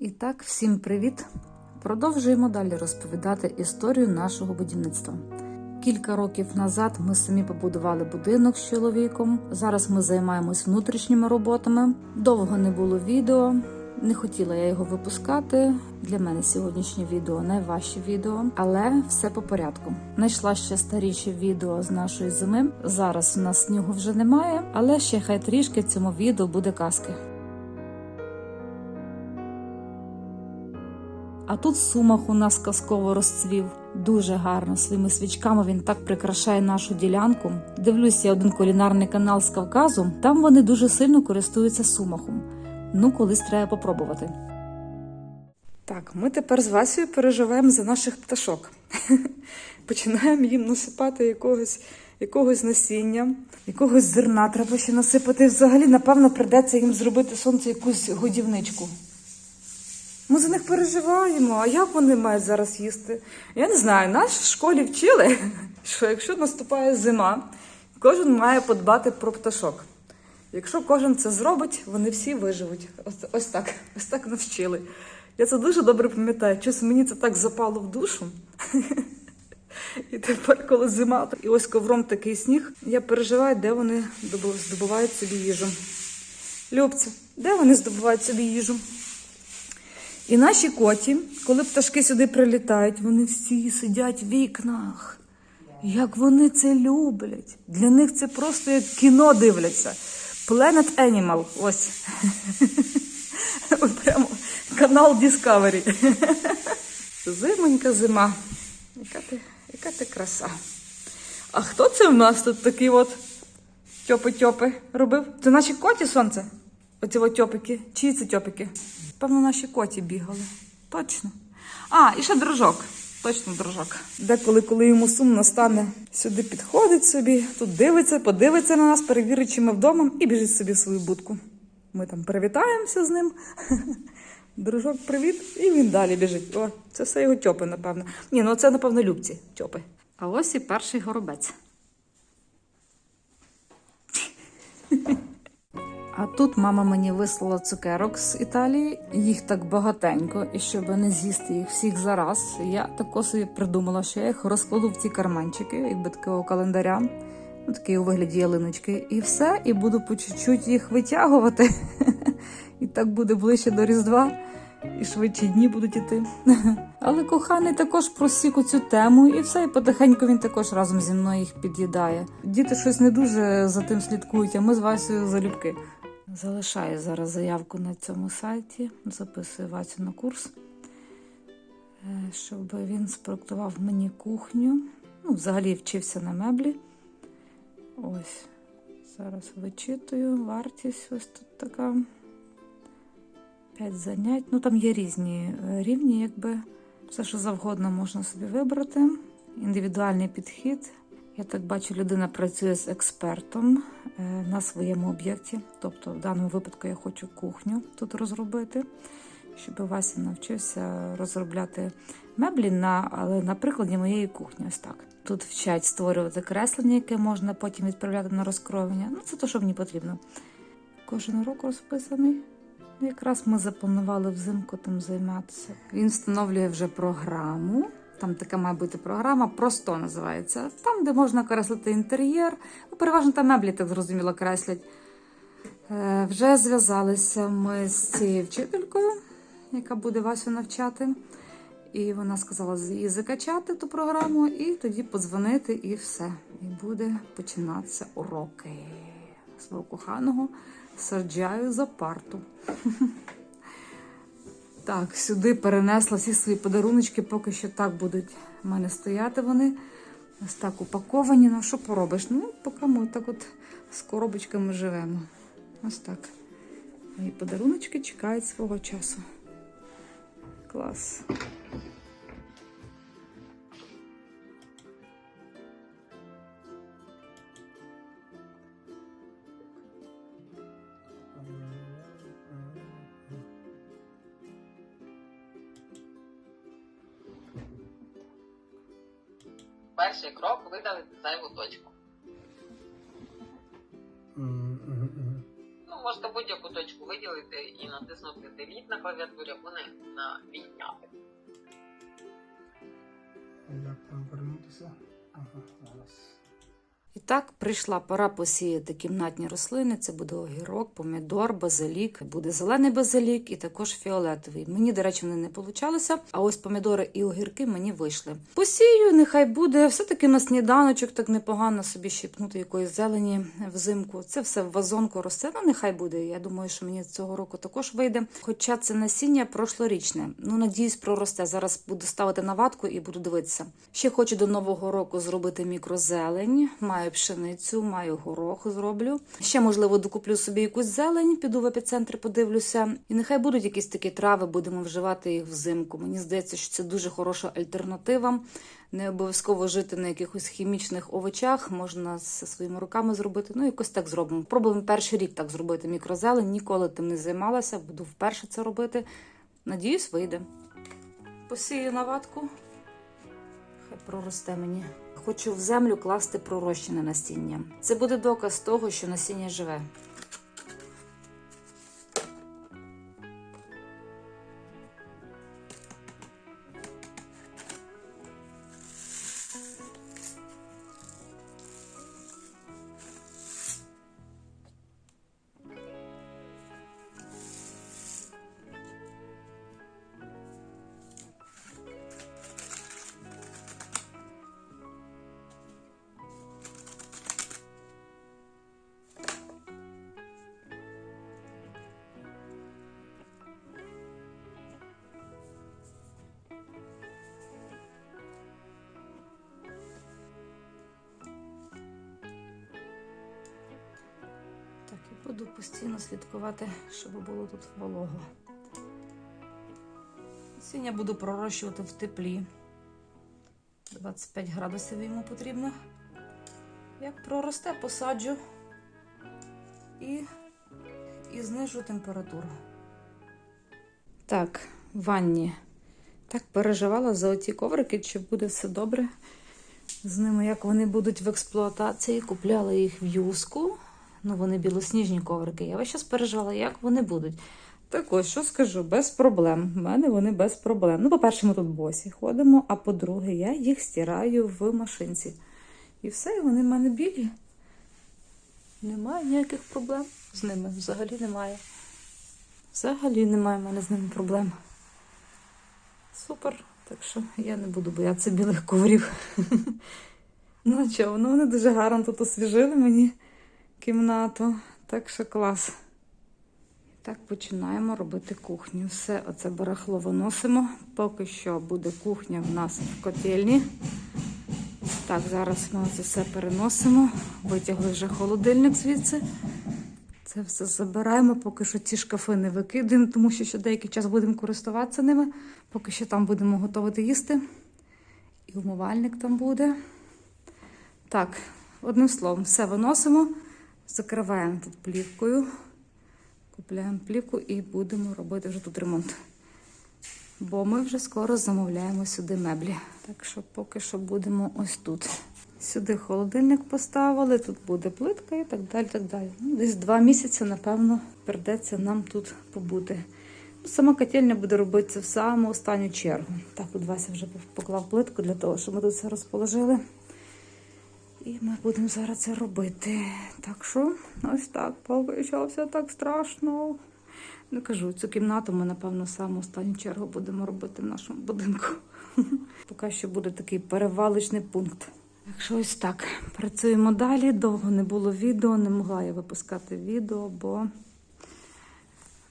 І так, всім привіт! Продовжуємо далі розповідати історію нашого будівництва. Кілька років назад ми самі побудували будинок з чоловіком. Зараз ми займаємось внутрішніми роботами. Довго не було відео. Не хотіла я його випускати. Для мене сьогоднішнє відео найважче відео, але все по порядку. Знайшла ще старіші відео з нашої зими. Зараз у нас снігу вже немає, але ще хай трішки цьому відео буде казки. А тут сумах у нас казково розцвів. Дуже гарно своїми свічками він так прикрашає нашу ділянку. Дивлюся один кулінарний канал з Кавказу. Там вони дуже сильно користуються сумахом. Ну, колись треба попробувати. Так, ми тепер з Васею переживаємо за наших пташок. Починаємо їм насипати якогось, якогось насіння, якогось зерна треба ще насипати. Взагалі, напевно, придеться їм зробити сонце якусь годівничку. Ми за них переживаємо, а як вони мають зараз їсти? Я не знаю, нас в школі вчили, що якщо наступає зима, кожен має подбати про пташок. Якщо кожен це зробить, вони всі виживуть. Ось, ось так, ось так навчили. Я це дуже добре пам'ятаю. Щось мені це так запало в душу. І тепер, коли зима, і ось ковром такий сніг, я переживаю, де вони здобувають собі їжу. Любці, де вони здобувають собі їжу? І наші коті, коли пташки сюди прилітають, вони всі сидять в вікнах. Як вони це люблять. Для них це просто як кіно дивляться. Planet Animal. Ось. Прямо канал Discovery. Зимонька зима. Яка ти, яка ти краса. А хто це в нас тут такий от тьопи-тьопи робив? Це наші коті сонце? Оці тьопики. Чиї це тьопики? Певно, наші коті бігали. Точно. А, і ще дружок. Точно дружок. Деколи, коли йому сумно стане, сюди підходить собі, тут дивиться, подивиться на нас, перевірить, чи ми вдома, і біжить собі в свою будку. Ми там привітаємося з ним. Дружок, привіт, і він далі біжить. О, це все його тьопи, напевно. Ні, ну це, напевно, любці тьопи. А ось і перший горобець. А тут мама мені вислала цукерок з Італії, їх так багатенько, і щоб не з'їсти їх всіх зараз, я тако собі придумала, що я їх розкладу в ці карманчики, якби такого календаря, ну такий у вигляді ялиночки, і все, і буду по чуть-чуть їх витягувати. І так буде ближче до Різдва, і швидші дні будуть іти. Але коханий також просік у цю тему, і все, і потихеньку він також разом зі мною їх під'їдає. Діти щось не дуже за тим слідкують, а ми з Васею залюбки. Залишаю зараз заявку на цьому сайті, записую Васю на курс, е, щоб він спроектував мені кухню. Ну, взагалі вчився на меблі. Ось, зараз вичитую. Вартість ось тут така. 5 занять. Ну там є різні е, рівні, якби все, що завгодно можна собі вибрати. Індивідуальний підхід. Я так бачу, людина працює з експертом е, на своєму об'єкті. Тобто, в даному випадку я хочу кухню тут розробити, щоб Вася навчився розробляти меблі на, але на прикладі моєї кухні. Ось так. Тут вчать створювати креслення, яке можна потім відправляти на розкроювання. Ну, це те, що мені потрібно. Кожен урок розписаний. Якраз ми запланували взимку там займатися. Він встановлює вже програму. Там така має бути програма, просто називається. Там, де можна креслити інтер'єр. Ну, переважно там меблі, так зрозуміло, креслять. Е, вже зв'язалися ми з цією вчителькою, яка буде Васю навчати. І вона сказала її закачати ту програму, і тоді подзвонити, і все. І буде починатися уроки свого коханого. Саджаю за парту. Так, сюди перенесла всі свої подаруночки, поки що так будуть в мене стояти вони. Ось так упаковані. Ну, що поробиш? Ну, поки ми так от з коробочками живемо. Ось так. Мої подаруночки чекають свого часу. Клас. Перший крок видалити зайву точку. Мгм, мгм. Ну, можете будь-яку точку виділити і натиснути Delete на клавіатурі або не на відняти. Як там вернутися? Ага, зараз. І так прийшла пора посіяти кімнатні рослини. Це буде огірок, помідор, базилік, буде зелений базилік і також фіолетовий. Мені, до речі, вони не получалися. А ось помідори і огірки мені вийшли. Посію, нехай буде все-таки на сніданочок, так непогано собі щипнути якоїсь зелені взимку. Це все в вазонку росте. Ну нехай буде. Я думаю, що мені цього року також вийде. Хоча це насіння прошлорічне. Ну надіюсь, проросте. Зараз буду ставити на ватку і буду дивитися. Ще хочу до нового року зробити мікрозелень. Маю пшеницю, маю горох зроблю. Ще, можливо, докуплю собі якусь зелень, піду в епіцентр, подивлюся. І нехай будуть якісь такі трави, будемо вживати їх взимку. Мені здається, що це дуже хороша альтернатива. Не обов'язково жити на якихось хімічних овочах, можна зі своїми руками зробити. Ну, якось так зробимо. Пробуємо перший рік так зробити мікрозелень. Ніколи тим не займалася, буду вперше це робити. Надіюсь, вийде. Посію на ватку. Хай проросте мені. Хочу в землю класти пророщене насіння. Це буде доказ того, що насіння живе. Буду постійно слідкувати, щоб було тут волого. Насіння буду пророщувати в теплі. 25 градусів йому потрібно. Як проросте, посаджу і, і знижу температуру. Так, ванні. Так переживала за оті коврики, чи буде все добре з ними, як вони будуть в експлуатації. Купляла їх в юску. Ну, вони білосніжні коврики. Я весь час переживала, як вони будуть. Так ось, що скажу, без проблем. У мене вони без проблем. Ну, по-перше, ми тут босі ходимо, а по-друге, я їх стираю в машинці. І все, і вони в мене білі. Немає ніяких проблем з ними. Взагалі немає. Взагалі немає в мене з ними проблем. Супер. Так що я не буду боятися білих коврів. Ну чого, ну вони дуже гарно тут освіжили мені кімнату. Так що клас. Так, починаємо робити кухню. Все оце барахло виносимо. Поки що буде кухня в нас в котельні. Так, зараз ми це все переносимо. Витягли вже холодильник звідси. Це все забираємо, поки що ці шкафи не викидаємо, тому що ще деякий час будемо користуватися ними. Поки що там будемо готувати їсти. І умивальник там буде. Так, одним словом, все виносимо, закриваємо тут плівкою. Купляємо плівку і будемо робити вже тут ремонт. Бо ми вже скоро замовляємо сюди меблі. Так що поки що будемо ось тут. Сюди холодильник поставили, тут буде плитка і так далі. так далі. Ну, десь два місяці, напевно, придеться нам тут побути. Ну, Сама котельня буде робитися в саму останню чергу. Так, от Вася вже поклав плитку для того, щоб ми тут все розположили. І ми будемо зараз це робити. Так що, ось так, поки так страшно. Не кажу, цю кімнату ми, напевно, саму останню чергу будемо робити в нашому будинку. Поки що буде такий перевалочний пункт. Так що ось так. Працюємо далі. Довго не було відео, не могла я випускати відео, бо,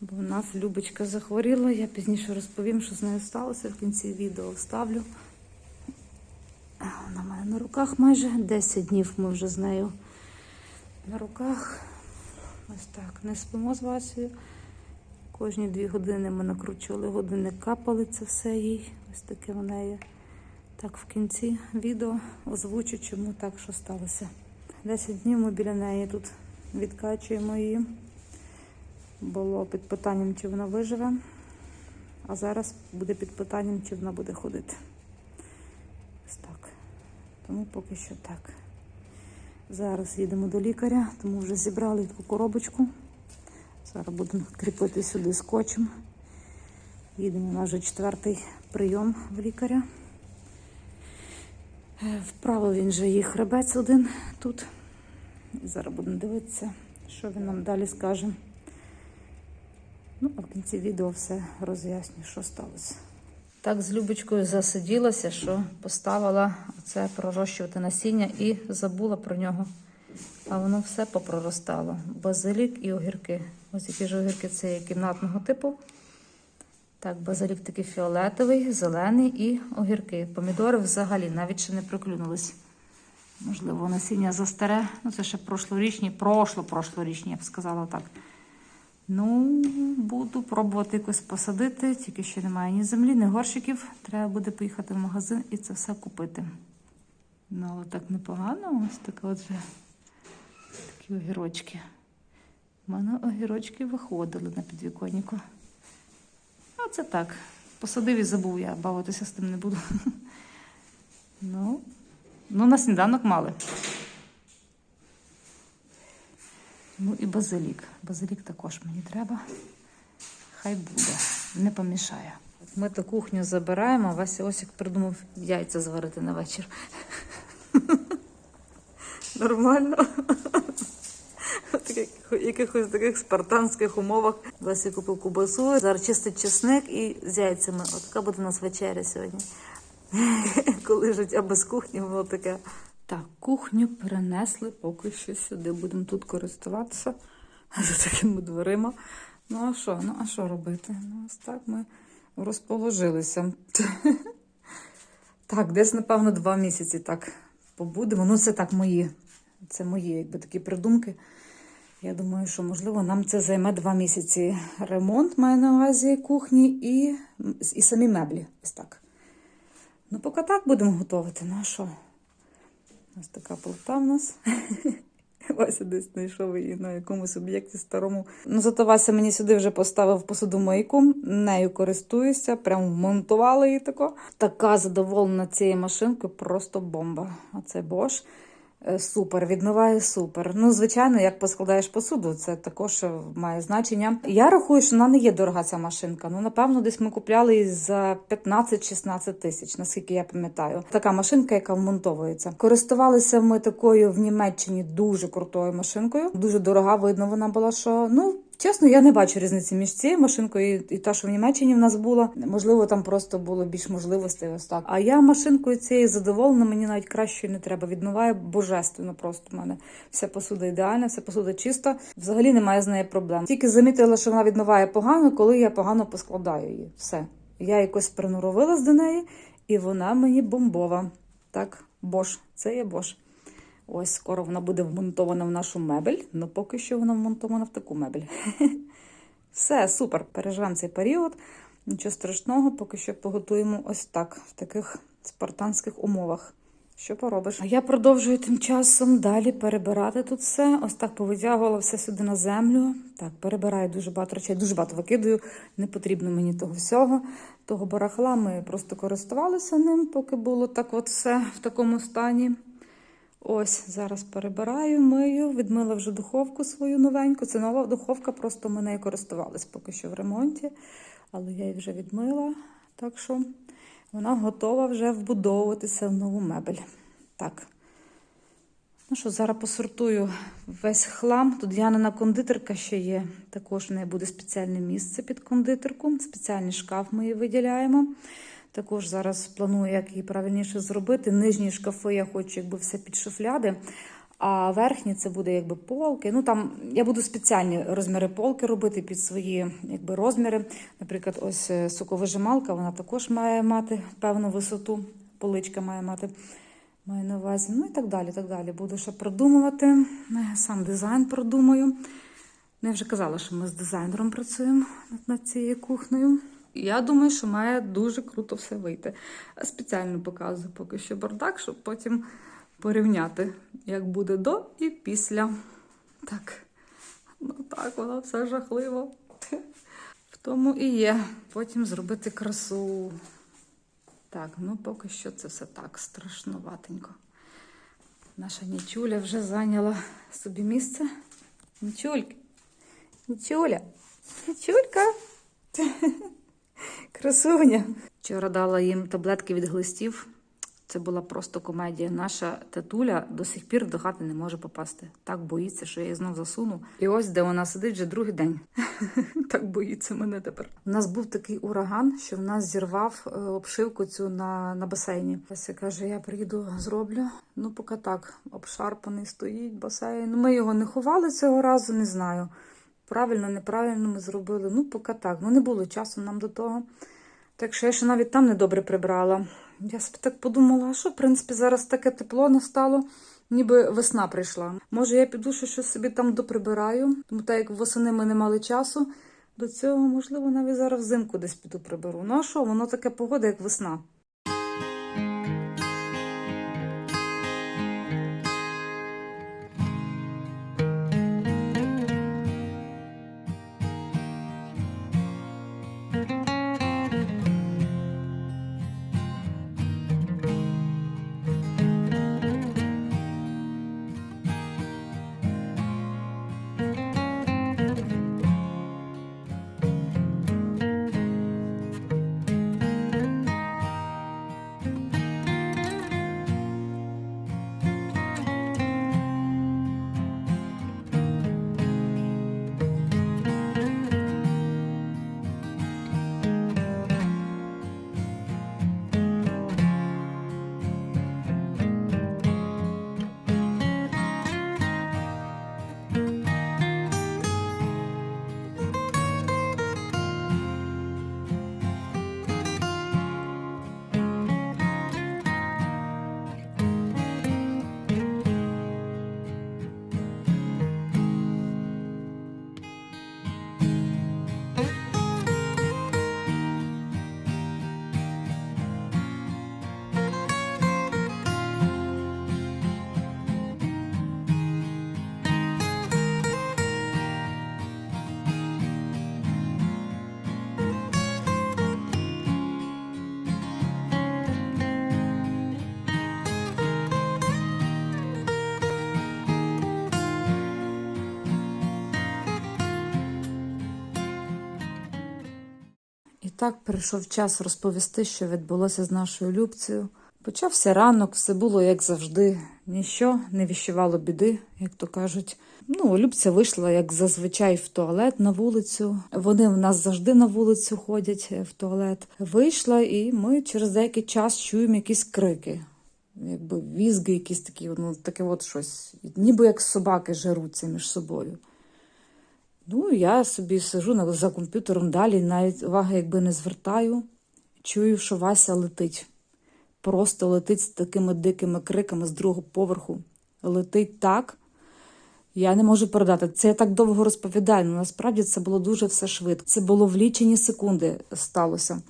бо в нас Любочка захворіла. Я пізніше розповім, що з нею сталося. В кінці відео вставлю. А, Вона в мене на руках майже 10 днів ми вже з нею на руках. Ось так. Не спимо з Васею. Кожні дві години ми накручували годинник, капали це все їй. Ось таке в неї. Так, в кінці відео озвучу, чому так, що сталося. 10 днів ми біля неї тут відкачуємо її. Було під питанням, чи вона виживе, а зараз буде під питанням, чи вона буде ходити. Тому поки що так. Зараз їдемо до лікаря, тому вже зібрали таку коробочку. Зараз будемо кріпити сюди скотчем. Їдемо на вже четвертий прийом в лікаря. Е, Вправив він же їх хребець один тут. Зараз будемо дивитися, що він нам далі скаже. Ну, а в кінці відео все роз'ясню, що сталося. Так з Любочкою засиділася, що поставила це пророщувати насіння і забула про нього. А воно все попроростало. Базилік і огірки. Ось які ж огірки це є кімнатного типу. Так, базилік такий фіолетовий, зелений і огірки. Помідори взагалі навіть ще не проклюнулись. Можливо, насіння застаре. Ну, це ще прошлорічні, прошло-прошлорічні, я б сказала так. Ну, буду пробувати якось посадити, тільки ще немає ні землі, ні горщиків. Треба буде поїхати в магазин і це все купити. Ну, але так непогано. Ось таке от вже такі огірочки. У мене огірочки виходили на підвіконнику. А це так. Посадив і забув, я бавитися з тим не буду. Ну, ну на сніданок мали. Ну і базилік. Базилік також мені треба. Хай буде, не помішає. Ми ту кухню забираємо, Вася Осік придумав яйця зварити на вечір. Нормально. В якихось таких спартанських умовах. Вася купив кубасу, зараз чистить чесник і з яйцями. Така буде у нас вечеря сьогодні. Коли життя без кухні було таке. Так, кухню перенесли поки що сюди. Будемо тут користуватися за такими дверима. Ну а що? Ну а що робити? Ну, ось так ми розположилися. Так, десь, напевно, два місяці так побудемо. Ну, це так мої. Це мої якби такі придумки. Я думаю, що можливо нам це займе два місяці. Ремонт має на увазі кухні і, і самі меблі. Ось так. Ну, поки так будемо готувати. Ну а що? Ось така плита в нас. Вася десь знайшов її на якомусь об'єкті старому. Ну, зато Вася мені сюди вже поставив посудомийку, нею користуюся, прям монтували її тако. Така задоволена цією машинкою, просто бомба. А це Bosch. Е, Супер, відмиває супер. Ну, звичайно, як поскладаєш посуду, це також має значення. Я рахую, що вона не є дорога ця машинка. Ну, напевно, десь ми купляли її за 15-16 тисяч, наскільки я пам'ятаю. Така машинка, яка вмонтовується. Користувалися ми такою в Німеччині дуже крутою машинкою. Дуже дорога, видно, вона була, що ну. Чесно, я не бачу різниці між цією машинкою і, та, що в Німеччині в нас була. Можливо, там просто було більш можливостей. Ось так. А я машинкою цією задоволена, мені навіть кращої не треба. Відмиває божественно. Просто в мене вся посуда ідеальна, вся посуда чиста. Взагалі немає з нею проблем. Тільки замітила, що вона відмиває погано, коли я погано поскладаю її. Все. Я якось приноровилась до неї, і вона мені бомбова. Так, бош, це є бош. Ось скоро вона буде вмонтована в нашу мебель, але поки що вона вмонтована в таку мебель. Все, супер. Переживемо цей період. Нічого страшного, поки що поготуємо ось так, в таких спартанських умовах. Що поробиш? А я продовжую тим часом далі перебирати тут все. Ось так повитягувала все сюди на землю. Так, перебираю дуже багато речей, дуже багато викидаю. Не потрібно мені того всього. Того барахла ми просто користувалися ним, поки було так от все в такому стані. Ось зараз перебираю, мию, відмила вже духовку свою новеньку. Це нова духовка, просто ми нею користувались поки що в ремонті, але я її вже відмила. Так що вона готова вже вбудовуватися в нову мебель. Так. Ну що, зараз посортую весь хлам. Тут Янина кондитерка ще є. Також в неї буде спеціальне місце під кондитерку. Спеціальний шкаф ми її виділяємо. Також зараз планую, як її правильніше зробити. Нижні шкафи я хочу, якби все під шуфляди, а верхні це буде якби полки. Ну там я буду спеціальні розміри полки робити під свої якби розміри. Наприклад, ось е, соковижималка, вона також має мати певну висоту, поличка має мати. Маю на увазі, ну і так далі. так далі. Буду ще продумувати. Е, Сам дизайн продумаю. Ну, я вже казала, що ми з дизайнером працюємо над- над цією кухнею. Я думаю, що має дуже круто все вийти. Спеціально показую поки що бардак, щоб потім порівняти, як буде до і після. Так, ну так, воно все жахливо. В тому і є. Потім зробити красу. Так, ну поки що це все так страшноватенько. Наша нічуля вже зайняла собі місце. Нічульки, Чуля. Чулька. Красуня. Вчора дала їм таблетки від глистів. Це була просто комедія. Наша татуля до сих пір до хати не може попасти. Так боїться, що я її знов засуну. І ось де вона сидить вже другий день. так боїться мене тепер. У нас був такий ураган, що в нас зірвав е, обшивку цю на, на басейні. Вася каже: я приїду, зроблю. Ну, поки так, обшарпаний стоїть басейн. Ми його не ховали цього разу, не знаю. Правильно, неправильно ми зробили. Ну, поки так. Ну, не було часу нам до того. Так що я ще навіть там недобре прибрала. Я собі так подумала, а що, в принципі, зараз таке тепло настало, ніби весна прийшла. Може, я піду щось собі там доприбираю, тому так як восени ми не мали часу. До цього, можливо, навіть зараз взимку десь піду приберу. Ну а що, воно таке погода, як весна. Так прийшов час розповісти, що відбулося з нашою Любцею. Почався ранок, все було як завжди. Ніщо не віщувало біди, як то кажуть. Ну, Любця вийшла, як зазвичай, в туалет на вулицю. Вони в нас завжди на вулицю ходять е, в туалет. Вийшла, і ми через деякий час чуємо якісь крики. Якби візги, якісь такі, ну таке от щось, ніби як собаки жеруться між собою. Ну, я собі сижу за комп'ютером далі, навіть уваги якби не звертаю. Чую, що Вася летить. Просто летить з такими дикими криками з другого поверху. Летить так. Я не можу передати. Це я так довго розповідаю, але насправді це було дуже все швидко. Це було в лічені секунди сталося.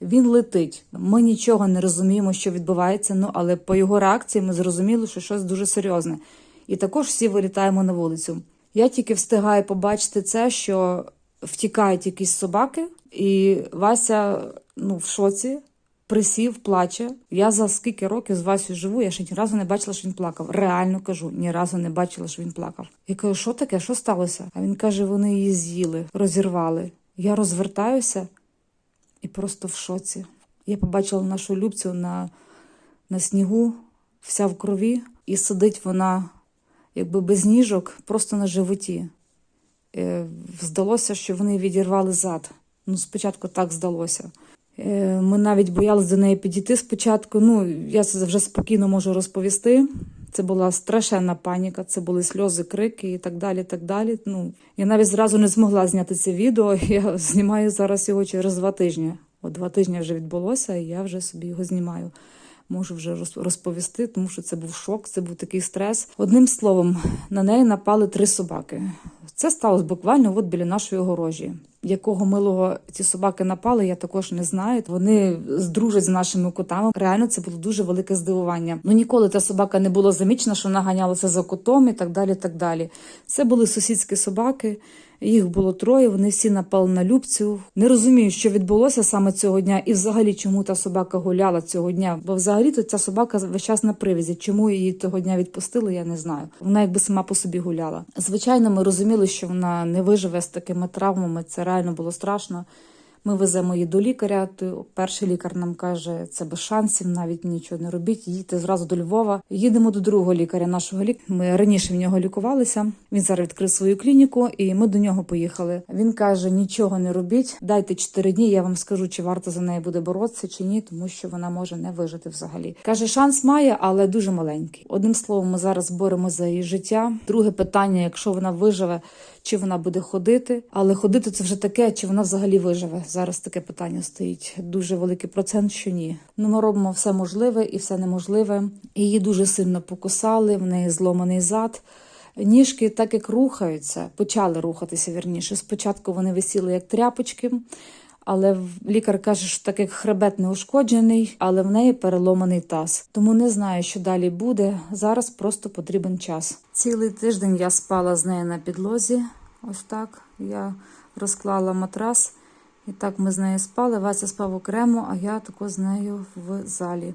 Він летить. Ми нічого не розуміємо, що відбувається, ну але по його реакції ми зрозуміли, що щось дуже серйозне. І також всі вилітаємо на вулицю. Я тільки встигаю побачити це, що втікають якісь собаки, і Вася ну, в шоці, присів, плаче. Я за скільки років з Васю живу, я ще ні разу не бачила, що він плакав. Реально кажу, ні разу не бачила, що він плакав. Я кажу, що таке, що сталося? А він каже: вони її з'їли, розірвали. Я розвертаюся і просто в шоці. Я побачила нашу Любцю на, на снігу, вся в крові, і сидить вона якби без ніжок, просто на животі. Е, здалося, що вони відірвали зад. Ну, спочатку так здалося. Е, Ми навіть боялися до неї підійти спочатку. Ну, я це вже спокійно можу розповісти. Це була страшенна паніка, це були сльози, крики і так далі. так далі. Ну, я навіть зразу не змогла зняти це відео. Я знімаю зараз його через два тижні. От два тижні вже відбулося, і я вже собі його знімаю. Можу вже роз- розповісти, тому що це був шок, це був такий стрес. Одним словом, на неї напали три собаки. Це сталося буквально от біля нашої огорожі. Якого милого ці собаки напали, я також не знаю. Вони здружать з нашими котами. Реально це було дуже велике здивування. Ну ніколи та собака не була замічена, що вона ганялася за котом і так далі. так далі. Це були сусідські собаки. Їх було троє, вони всі напали на Любцю. Не розумію, що відбулося саме цього дня, і взагалі чому та собака гуляла цього дня. Бо взагалі то ця собака весь час на привязі. Чому її того дня відпустили, я не знаю. Вона якби сама по собі гуляла. Звичайно, ми розуміли, що вона не виживе з такими травмами. Це реально було страшно. Ми веземо її до лікаря. Перший лікар нам каже, це без шансів, навіть нічого не робіть. Їдьте зразу до Львова. Їдемо до другого лікаря. Нашого лікаря. Ми раніше в нього лікувалися. Він зараз відкрив свою клініку, і ми до нього поїхали. Він каже: нічого не робіть, дайте 4 дні. Я вам скажу, чи варто за нею буде боротися, чи ні, тому що вона може не вижити взагалі. Каже, шанс має, але дуже маленький. Одним словом, ми зараз боремося за її життя. Друге питання: якщо вона виживе, чи вона буде ходити, але ходити це вже таке, чи вона взагалі виживе. Зараз таке питання стоїть. Дуже великий процент, що ні. Ну ми робимо все можливе і все неможливе. Її дуже сильно покусали, в неї зломаний зад. Ніжки, так як рухаються, почали рухатися вірніше. Спочатку вони висіли як тряпочки, але лікар каже, що так як хребет не ушкоджений, але в неї переломаний таз. Тому не знаю, що далі буде. Зараз просто потрібен час. Цілий тиждень я спала з нею на підлозі. Ось так. Я розклала матрас, і так ми з нею спали. Вася спав окремо, а я тако з нею в залі.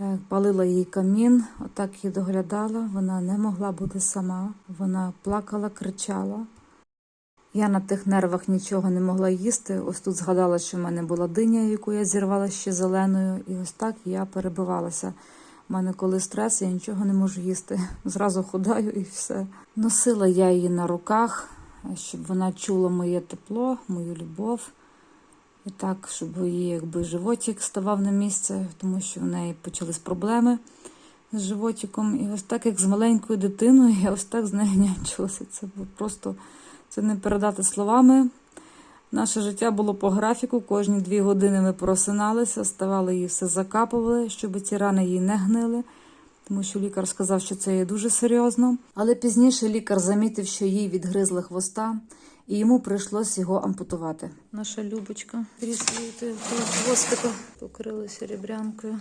Е, Палила їй камін, отак її доглядала. Вона не могла бути сама. Вона плакала, кричала. Я на тих нервах нічого не могла їсти. Ось тут згадала, що в мене була диня, яку я зірвала ще зеленою, і ось так я перебивалася. У мене коли стрес, я нічого не можу їсти. Зразу худаю і все. Носила я її на руках, щоб вона чула моє тепло, мою любов. І так, щоб її якби животик ставав на місце, тому що в неї почались проблеми з животиком. І ось так, як з маленькою дитиною, я ось так з нею нянчилася. Це було просто це не передати словами. Наше життя було по графіку. Кожні дві години ми просиналися, ставали її все закапували, щоб ці рани їй не гнили. Тому що лікар сказав, що це є дуже серйозно. Але пізніше лікар замітив, що їй відгризли хвоста, і йому прийшлось його ампутувати. Наша Любочка тріскою хвостика покрили серебрянкою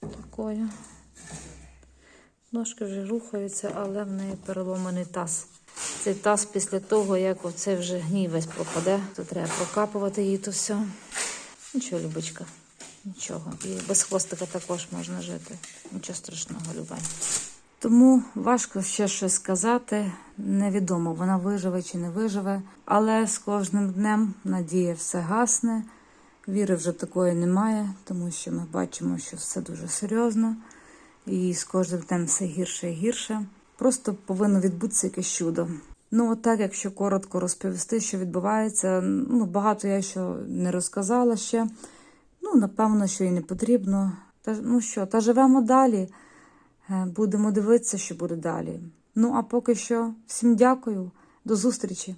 такою. Ножки вже рухаються, але в неї переломаний таз. Цей таз після того, як оце вже гній весь пропаде, то треба прокапувати її то все. Нічого, Любочка, нічого. І без хвостика також можна жити. Нічого страшного, Любань. Тому важко ще щось сказати. Невідомо, вона виживе чи не виживе. Але з кожним днем надія все гасне. Віри вже такої немає, тому що ми бачимо, що все дуже серйозно. І з кожним днем все гірше і гірше. Просто повинно відбутися якесь чудо. Ну, от так, якщо коротко розповісти, що відбувається, ну багато я що не розказала ще. Ну, напевно, що і не потрібно. Та ну що, та живемо далі. Е, Будемо дивитися, що буде далі. Ну а поки що, всім дякую, до зустрічі.